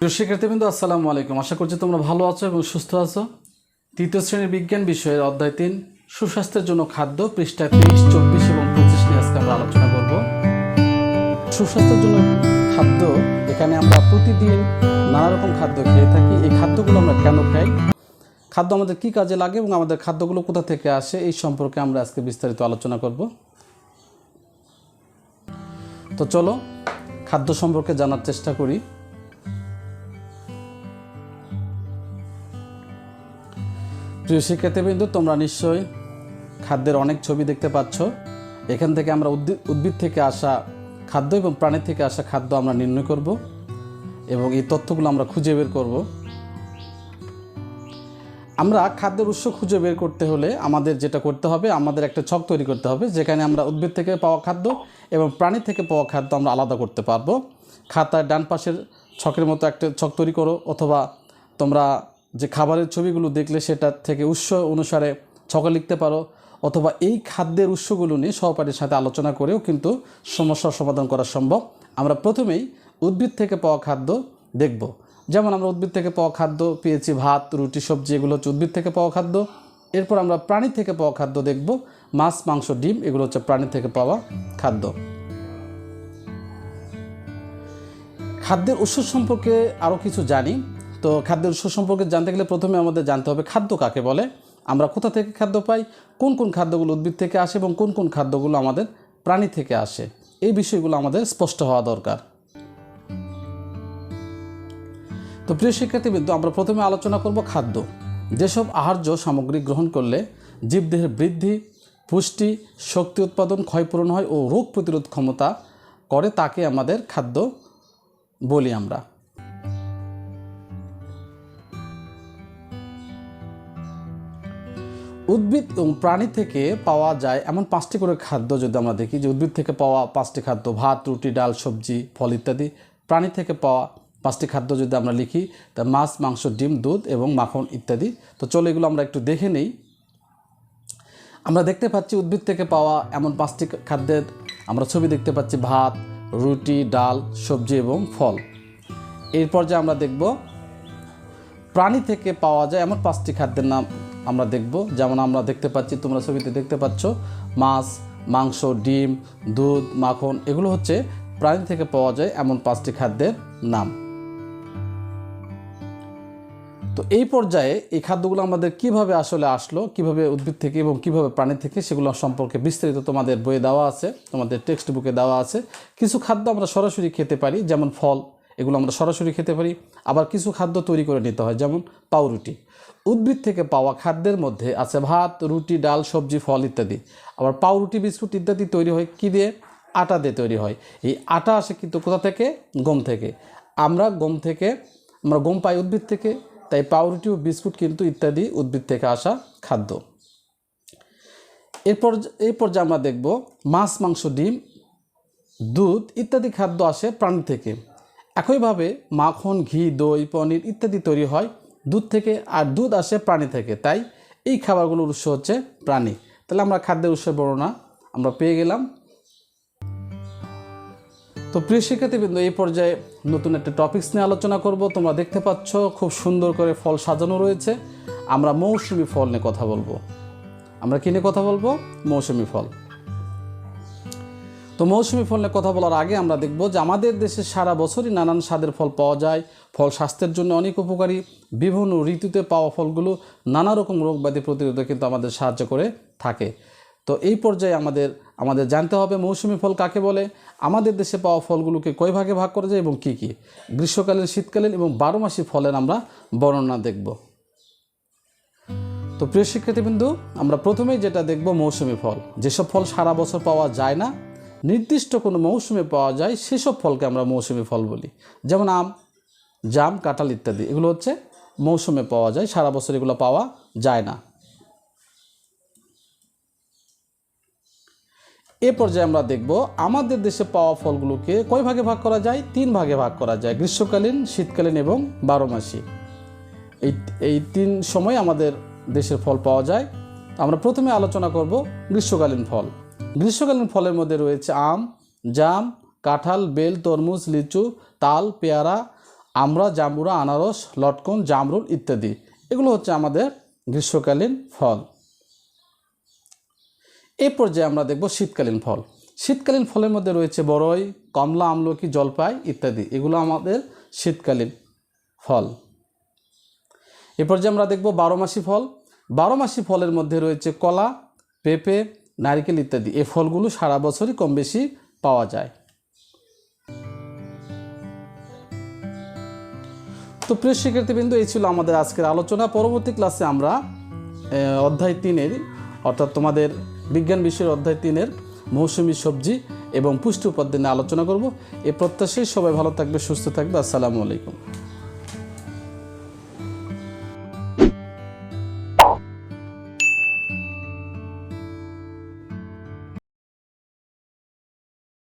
প্রিয় শিক্ষার্থীবৃন্দ, আসসালামু আলাইকুম। আশা করছি তোমরা ভালো আছো এবং সুস্থ আছো। তৃতীয় শ্রেণির বিজ্ঞান বিষয়ের অধ্যায় তিন, সুস্বাস্থ্যের জন্য খাদ্য, পৃষ্ঠা তেইশ, চব্বিশ এবং পঁচিশ নিয়ে আজকে আমরা আলোচনা করব। সুস্বাস্থ্যের জন্য খাদ্য, এখানে আমরা প্রতিদিন নানা রকম খাদ্য খেয়ে থাকি। এই খাদ্যগুলো আমরা কেন খাই? খাদ্য আমাদের কি কাজে লাগে এবং আমাদের খাদ্যগুলো কোথা থেকে আসে? এই সম্পর্কে আমরা আজকে বিস্তারিত আলোচনা করব। তো চলো, খাদ্য সম্পর্কে জানার চেষ্টা করি। প্রিয় শিক্ষার্থীবৃন্দ, তোমরা নিশ্চয়ই খাদ্যের অনেক ছবি দেখতে পাচ্ছ। এখান থেকে আমরা উদ্ভিদ থেকে আসা খাদ্য এবং প্রাণী থেকে আসা খাদ্য আমরা নির্ণয় করব এবং এই তথ্যগুলো আমরা খুঁজে বের করব। আমরা খাদ্যের উৎস খুঁজে বের করতে হলে আমাদের যেটা করতে হবে, আমাদের একটা ছক তৈরি করতে হবে, যেখানে আমরা উদ্ভিদ থেকে পাওয়া খাদ্য এবং প্রাণী থেকে পাওয়া খাদ্য আমরা আলাদা করতে পারব। খাতার ডান পাশের ছকের মতো একটা ছক তৈরি করো, অথবা তোমরা যে খাবারের ছবিগুলো দেখলে সেটা থেকে উৎস অনুসারে ছকে লিখতে পারো, অথবা এই খাদ্যের উৎসগুলো নিয়ে সহপাঠীর সাথে আলোচনা করেও কিন্তু সমস্যার সমাধান করা সম্ভব। আমরা প্রথমেই উদ্ভিদ থেকে পাওয়া খাদ্য দেখব। যেমন আমরা উদ্ভিদ থেকে পাওয়া খাদ্য পেয়েছি, ভাত, রুটি, সবজি, এগুলো হচ্ছে উদ্ভিদ থেকে পাওয়া খাদ্য। এরপর আমরা প্রাণী থেকে পাওয়া খাদ্য দেখব। মাছ, মাংস, ডিম, এগুলো হচ্ছে প্রাণী থেকে পাওয়া খাদ্য। খাদ্যের উৎস সম্পর্কে আরও কিছু জানি। তো খাদ্যের উৎস সম্পর্কে জানতে গেলে প্রথমে আমাদের জানতে হবে খাদ্য কাকে বলে, আমরা কোথা থেকে খাদ্য পাই, কোন কোন খাদ্যগুলো উদ্ভিদ থেকে আসে এবং কোন কোন খাদ্যগুলো আমাদের প্রাণী থেকে আসে, এই বিষয়গুলো আমাদের স্পষ্ট হওয়া দরকার। তো প্রিয় শিক্ষার্থীবৃন্দ, আমরা প্রথমে আলোচনা করব খাদ্য। যেসব আহার্য সামগ্রী গ্রহণ করলে জীবদেহের বৃদ্ধি, পুষ্টি, শক্তি উৎপাদন ক্ষয়পূরণ হয় ও রোগ প্রতিরোধ ক্ষমতা করে, তাকে আমাদের খাদ্য বলি আমরা। উদ্ভিদ এবং প্রাণী থেকে পাওয়া যায় এমন পাঁচটি করে খাদ্য যদি আমরা দেখি, যে উদ্ভিদ থেকে পাওয়া পাঁচটি খাদ্য, ভাত, রুটি, ডাল, সবজি, ফল ইত্যাদি। প্রাণী থেকে পাওয়া পাঁচটি খাদ্য যদি আমরা লিখি, তা মাছ, মাংস, ডিম, দুধ এবং মাখন ইত্যাদি। তো চলো এগুলো আমরা একটু দেখে নেই। আমরা দেখতে পাচ্ছি উদ্ভিদ থেকে পাওয়া এমন পাঁচটি খাদ্যের, আমরা ছবি দেখতে পাচ্ছি ভাত, রুটি, ডাল, সবজি এবং ফল। এরপর যে আমরা দেখব, প্রাণী থেকে পাওয়া যায় এমন পাঁচটি খাদ্যের নাম আমরা দেখব। যেমন আমরা দেখতে পাচ্ছি, তোমরা ছবিতে দেখতে পাচ্ছ, মাছ, মাংস, ডিম, দুধ, মাখন, এগুলো হচ্ছে প্রাণী থেকে পাওয়া যায় এমন পাঁচটি খাদ্যের নাম। তো এই পর্যায়ে এই খাদ্যগুলো আমাদের কীভাবে আসলে আসলো, কীভাবে উদ্ভিদ থেকে এবং কীভাবে প্রাণী থেকে সেগুলো সম্পর্কে বিস্তারিত তোমাদের বইয়ে দেওয়া আছে, তোমাদের টেক্সট বুকে দেওয়া আছে। কিছু খাদ্য আমরা সরাসরি খেতে পারি, যেমন ফল এগুলো আমরা সরাসরি খেতে পারি। আবার কিছু খাদ্য তৈরি করে নিতে হয়, যেমন পাউরুটি। উদ্ভিদ থেকে পাওয়া খাদ্যের মধ্যে আছে ভাত, রুটি, ডাল, সবজি, ফল ইত্যাদি। আবার পাউরুটি, বিস্কুট ইত্যাদি তৈরি হয় কী দিয়ে? আটা দিয়ে তৈরি হয়। এই আটা আসে কিন্তু কোথা থেকে? গম থেকে। আমরা গম থেকে, আমরা গম পাই উদ্ভিদ থেকে, তাই পাউরুটি ও বিস্কুট কিন্তু ইত্যাদি উদ্ভিদ থেকে আসা খাদ্য। এরপর এই পর্যায়ে আমরা দেখব মাছ, মাংস, ডিম, দুধ ইত্যাদি খাদ্য আসে প্রাণী থেকে। একইভাবে মাখন, ঘি, দই, পনির ইত্যাদি তৈরি হয়। দুধ থেকে আর দুধ আসে প্রাণী থেকে। তাই এই খাবারগুলোর উৎস হচ্ছে প্রাণী। তাহলে আমরা খাদ্যের উৎসের বর্ণনা আমরা পেয়ে গেলাম। তো প্রিয় শিক্ষার্থীবৃন্দ, এই পর্যায়ে নতুন একটা টপিকস নিয়ে আলোচনা করব। তোমরা দেখতে পাচ্ছ খুব সুন্দর করে ফল সাজানো রয়েছে। আমরা মৌসুমি ফল নিয়ে কথা বলব। আমরা কী নিয়ে কথা বলব? মৌসুমি ফল। তো মৌসুমি ফল নিয়ে কথা বলার আগে আমরা দেখব যে আমাদের দেশে সারা বছরই নানান স্বাদের ফল পাওয়া যায়। ফল স্বাস্থ্যের জন্য অনেক উপকারী। বিভিন্ন ঋতুতে পাওয়া ফলগুলো নানা রকম রোগ ব্যাধি প্রতিরোধে কিন্তু আমাদের সাহায্য করে থাকে। তো এই পর্যায়ে আমাদের আমাদের জানতে হবে মৌসুমি ফল কাকে বলে, আমাদের দেশে পাওয়া ফলগুলোকে কয় ভাগে ভাগ করা যায় এবং কী কী? গ্রীষ্মকালীন, শীতকালীন এবং বারো মাসি ফলের আমরা বর্ণনা দেখব। তো প্রিয় শিক্ষার্থীবৃন্দু, আমরা প্রথমেই যেটা দেখব মৌসুমি ফল। যেসব ফল সারা বছর পাওয়া যায় না নির্দিষ্ট কোনো মৌসুমে পাওয়া যায়, সেসব ফলকে আমরা মৌসুমি ফল বলি। যেমন আম, জাম, কাঁঠাল ইত্যাদি, এগুলো হচ্ছে মৌসুমে পাওয়া যায়, সারা বছর এগুলো পাওয়া যায় না। এ পর্যায়ে আমরা দেখব, আমাদের দেশে পাওয়া ফলগুলোকে কয় ভাগে ভাগ করা যায়? তিন ভাগে ভাগ করা যায়, গ্রীষ্মকালীন, শীতকালীন এবং বারো মাসি এই এই তিন সময় আমাদের দেশের ফল পাওয়া যায়। আমরা প্রথমে আলোচনা করব গ্রীষ্মকালীন ফল। গ্রীষ্মকালীন ফলের মধ্যে রয়েছে আম, জাম, কাঁঠাল, বেল, তরমুজ, লিচু, তাল, পেয়ারা আমরা জাম্বুরা, আনারস, লটকন, জামরুল ইত্যাদি। এগুলো হচ্ছে আমাদের গ্রীষ্মকালীন ফল। এই পর্যায়ে আমরা দেখব শীতকালীন ফল। শীতকালীন ফলের মধ্যে রয়েছে বড়ই কমলা, আমলকি, জলপাই ইত্যাদি। এগুলো আমাদের শীতকালীন ফল। এ পর্যায়ে আমরা দেখব বারো মাসি ফল। বারো মাসি ফলের মধ্যে রয়েছে কলা, পেঁপে নারিকেল ইত্যাদি। এই ফলগুলো সারা বছরই কম বেশি পাওয়া যায়। তো প্রিয় শিক্ষার্থীবৃন্দ, এই ছিল আমাদের আজকের আলোচনা। পরবর্তী ক্লাসে আমরা অধ্যায় তিনের, অর্থাৎ তোমাদের বিজ্ঞান বিষয়ের অধ্যায় তিনের মৌসুমী সবজি এবং পুষ্টি উপাদান নিয়ে আলোচনা করব। এ প্রত্যাশায় সবাই ভালো থাকবে, সুস্থ থাকবে। আসসালামু আলাইকুম।